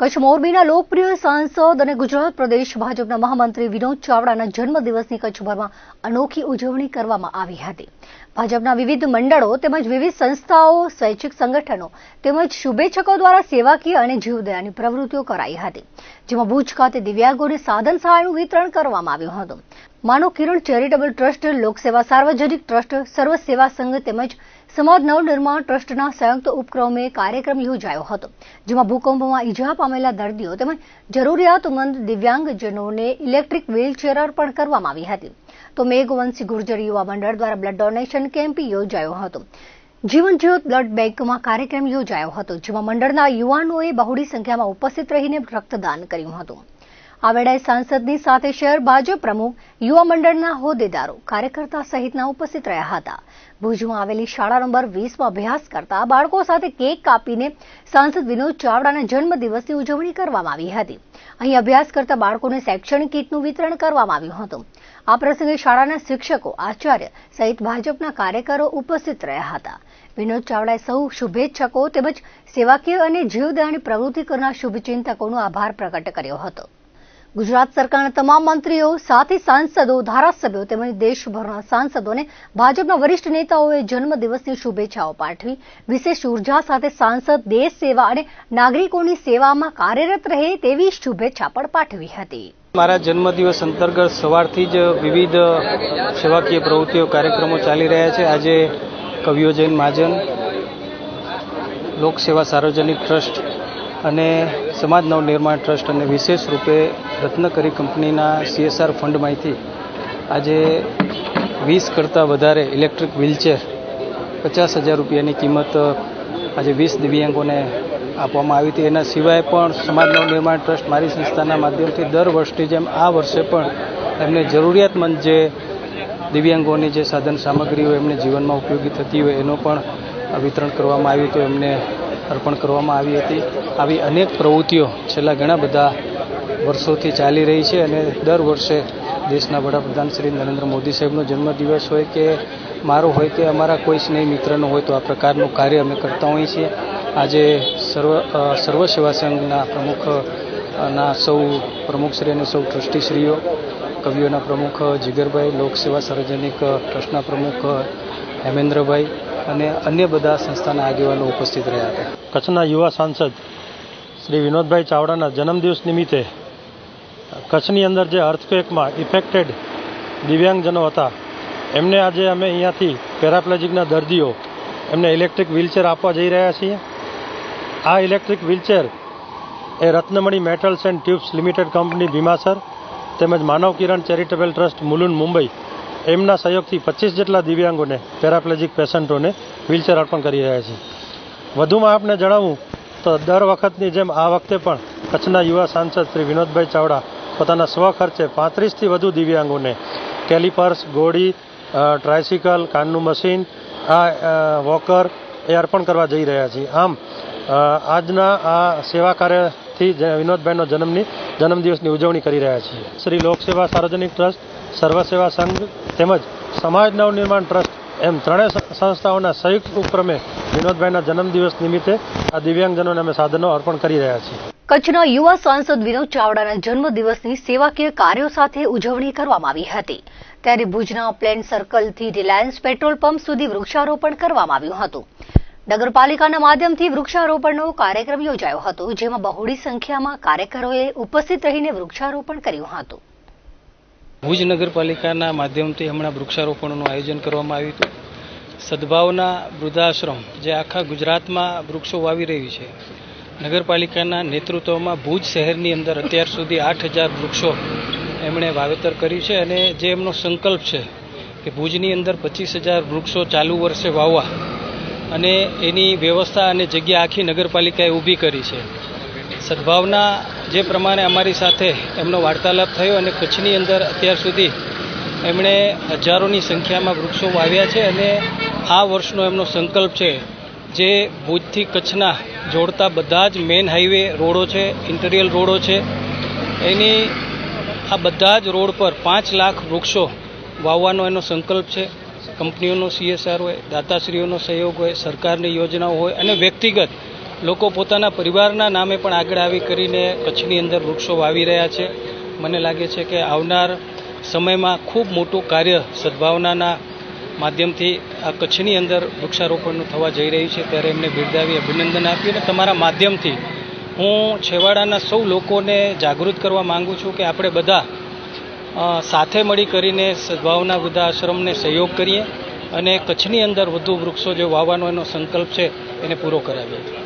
કચ્છ મોરબીના લોકપ્રિય સાંસદ અને ગુજરાત પ્રદેશ ભાજપના મહામંત્રી વિનોદ ચાવડાના જન્મદિવસની કચ્છભરમાં અનોખી ઉજવણી કરવામાં આવી હતી. ભાજપના વિવિધ મંડળો તેમજ વિવિધ સંસ્થાઓ, સ્વૈચ્છિક સંગઠનો તેમજ શુભેચ્છકો દ્વારા સેવાકીય અને જીવદયાની પ્રવૃત્તિઓ કરાઈ હતી, જેમાં ભુજ ખાતે દિવ્યાંગોને સાધન સહાયનું વિતરણ કરવામાં આવ્યું હતું. માનવ કિરણ ચેરિટેબલ ટ્રસ્ટ, લોકસેવા સાર્વજનિક ટ્રસ્ટ સર્વ સેવા સંઘ તેમજ સમાજ નવનિર્માણ ટ્રસ્ટના સંયુક્ત ઉપક્રમે કાર્યક્રમ યોજાયો હતો, જેમાં ભૂકંપમાં ઈજા પામેલા દર્દીઓ તેમજ જરૂરિયાતમંદ દિવ્યાંગજનોને ઇલેક્ટ્રિક વ્હીલચેર અર્પણ કરવામાં આવી હતી. તો મેઘવંશી ગુર્જર યુવા મંડળ દ્વારા બ્લડ ડોનેશન કેમ્પ યોજાયો હતો. જીવન જ્યોત બ્લડ બેંકમાં કાર્યક્રમ યોજાયો હતો, જેમાં મંડળના યુવાનોએ બહોળી સંખ્યામાં ઉપસ્થિત રહીને રક્તદાન કર્યું હતું. આ વેળાએ સાંસદની સાથે શહેર ભાજપ પ્રમુખ યુવા મંડળના હોદ્દેદારો, કાર્યકર્તા સહિતના ઉપસ્થિત રહ્યા હતા. ભુજમાં આવેલી શાળા નંબર વીસમાં અભ્યાસ કરતા બાળકો સાથે કેક કાપીને સાંસદ વિનોદ ચાવડાના જન્મદિવસની ઉજવણી કરવામાં આવી હતી. અહીં અભ્યાસ કરતા બાળકોને શૈક્ષણિક કીટનું વિતરણ કરવામાં આવ્યું હતું. આ પ્રસંગે શાળાના શિક્ષકો, આચાર્ય સહિત ભાજપના કાર્યકરો ઉપસ્થિત રહ્યા હતા. વિનોદ ચાવડાએ સૌ શુભેચ્છકો તેમજ સેવાકીય અને જીવદયાની પ્રવૃત્તિ કરનાર શુભચિંતકોનો આભાર પ્રગટ કર્યો હતો. ગુજરાત સરકારના તમામ મંત્રીઓ સાથે સાંસદો, ધારાસભ્યો તેમજ દેશભરના સાંસદોને ભાજપના વરિષ્ઠ નેતાઓએ જન્મદિવસની શુભેચ્છાઓ પાઠવી. વિશેષ ઊર્જા સાથે સાંસદ, દેશ સેવા અને નાગરિકોની સેવામાં કાર્યરત રહે તેવી શુભેચ્છા પણ પાઠવી હતી. મારા જન્મદિવસ અંતર્ગત સવારથી જ વિવિધ સેવાકીય પ્રવૃત્તિઓ, કાર્યક્રમો ચાલી રહ્યા છે. આજે કવિઓ જૈન મહાજન, લોકસેવા સાર્વજનિક ટ્રસ્ટ અને સમાજ નવનિર્માણ ટ્રસ્ટ અને વિશેષ રૂપે રત્નકરી કંપનીના સીએસઆર ફંડમાંથી આજે વીસ કરતાં વધારે ઇલેક્ટ્રિક વ્હીલચેર પચાસ હજાર રૂપિયાની કિંમત આજે વીસ દિવ્યાંગોને આપવામાં આવી હતી. એના સિવાય પણ સમાજ નવનિર્માણ ટ્રસ્ટ મારી સંસ્થાના માધ્યમથી દર વર્ષની જેમ આ વર્ષે પણ એમને જરૂરિયાતમંદ જે દિવ્યાંગોની જે સાધન સામગ્રીઓ એમને જીવનમાં ઉપયોગી થતી હોય એનું પણ વિતરણ કરવામાં આવ્યું હતું. એમને અર્પણ કરવામાં આવી હતી. આવી અનેક પ્રવૃત્તિઓ છેલ્લા ઘણા બધા વર્ષોથી ચાલી રહી છે અને દર વર્ષે દેશના વડાપ્રધાન શ્રી નરેન્દ્ર મોદી સાહેબનો જન્મદિવસ હોય કે મારો હોય કે અમારા કોઈ સ્નેહી મિત્રનો હોય તો આ પ્રકારનું કાર્ય અમે કરતા હોઈએ છીએ. આજે સર્વ સર્વ સેવા સંઘના પ્રમુખ ના સૌ પ્રમુખશ્રી અને સૌ ટ્રસ્ટીશ્રીઓ, કવિઓના પ્રમુખ જીગરભાઈ, લોકસેવા સાર્વજનિક ટ્રસ્ટના પ્રમુખ, હેમેન્દ્રભાઈ અને અન્ય બધા સંસ્થાના આગેવાનો ઉપસ્થિત રહ્યા હતા. કચ્છના યુવા સાંસદ શ્રી વિનોદભાઈ ચાવડાના જન્મદિવસ નિમિત્તે કચ્છની અંદર જે અર્થક્વેકમાં ઇફેક્ટેડ દિવ્યાંગજનો હતા, એમને આજે અમે અહીંયાથી પેરાપ્લેજિકના દર્દીઓ એમને ઇલેક્ટ્રિક વ્હીલચેર આપવા જઈ રહ્યા છીએ. આ electric wheelchair A Ratnamani metals and tubes limited company Bhimasar તેમજ માનવ કિરણ ચેરિટેબલ ટ્રસ્ટ મુલુન મુંબઈ એમના સહયોગથી પચીસ જેટલા દિવ્યાંગોને, પેરાપ્લેજિક પેશન્ટોને વ્હીલચેર અર્પણ કરી રહ્યા છીએ વધુમાં આપને જણાવું તો દર વખતની જેમ આ વખતે પણ કચ્છના યુવા સાંસદ શ્રી વિનોદભાઈ ચાવડા પોતાના સ્વખર્ચે પાંત્રીસથી વધુ દિવ્યાંગોને કેલિપર્સ, ગોળી ટ્રાયસિકલ, કાનનું મશીન, આ વોકર એ અર્પણ કરવા જઈ રહ્યા છીએ આમ આજના આ સેવા કાર્યથી વિનોદભાઈનો જન્મની, જન્મદિવસની ઉજવણી કરી રહ્યા છીએ શ્રી લોકસેવા સાર્વજનિક ટ્રસ્ટ સર્વસેવા સંઘ તેમજ સમાજ નવનિર્માણ ટ્રસ્ટ એમ ત્રણેય સંસ્થાઓના સંયુક્ત ઉપક્રમે વિનોદભાઈના જન્મદિવસ નિમિત્તે આ દિવ્યાંગજનોને અમે સાધનો અર્પણ કરી રહ્યા છીએ. કચ્છના યુવા સાંસદ વિનોદ ચાવડાના જન્મદિવસની સેવાકીય કાર્યો સાથે ઉજવણી કરવામાં આવી હતી. ત્યારે ભુજના પ્લેન સર્કલથી રિલાયન્સ પેટ્રોલ પંપ સુધી વૃક્ષારોપણ કરવામાં આવ્યું હતું. નગરપાલિકાના માધ્યમથી વૃક્ષારોપણનો કાર્યક્રમ યોજાયો હતો, જેમાં બહોળી સંખ્યામાં કાર્યકરોએ ઉપસ્થિત રહીને વૃક્ષારોપણ કર્યું હતું. ભુજ નગરપાલિકાના માધ્યમથી હમણાં વૃક્ષારોપણનું આયોજન કરવામાં આવ્યું હતું. સદભાવના વૃદ્ધાશ્રમ, જે આખા ગુજરાતમાં વૃક્ષો વાવી રહ્યું છે, નગરપાલિકાના નેતૃત્વમાં ભુજ શહેરની અંદર અત્યાર સુધી આઠ હજાર વૃક્ષો એમણે વાવેતર કર્યું છે અને જે એમનો સંકલ્પ છે કે ભુજની અંદર પચીસ હજાર વૃક્ષો ચાલુ વર્ષે વાવવા અને એની વ્યવસ્થા અને જગ્યા આખી નગરપાલિકાએ ઊભી કરી છે. સદભાવના જે પ્રમાણે અમારી સાથે એમનો વાર્તાલાપ થયો અને કચ્છની અંદર અત્યાર સુધી એમણે હજારોની સંખ્યામાં વૃક્ષો વાવ્યા છે અને આ વર્ષનો એમનો સંકલ્પ છે જે ભુજથી કચ્છના જોડતા બધા જ મેઇન હાઈવે રોડો છે, ઇન્ટરિયલ રોડો છે. એની આ બધા જ રોડ પર પાંચ લાખ વૃક્ષો વાવવાનો એનો સંકલ્પ છે. કંપનીઓનો સીએસઆર હોય, દાતાશ્રીઓનો સહયોગ હોય, સરકારની યોજનાઓ હોય અને વ્યક્તિગત લોકો પોતાના પરિવારના નામે પણ આગળ આવી કરીને કચ્છની અંદર વૃક્ષો વાવી રહ્યા છે. મને લાગે છે કે આવનાર સમયમાં ખૂબ મોટું કાર્ય સદભાવનાના માધ્યમથી આ કચ્છની અંદર વૃક્ષારોપણનું થવા જઈ રહ્યું છે. ત્યારે એમને બિરદાવી અભિનંદન આપી અને તમારા માધ્યમથી હું છેવાડાના સૌ લોકોને જાગૃત કરવા માગું છું કે આપણે બધા સાથે મળી કરીને સદભાવના વૃદ્ધાશ્રમને સહયોગ કરીએ અને કચ્છની અંદર વધુ વૃક્ષો જે વાવવાનો એનો સંકલ્પ છે એને પૂરો કરાવીએ.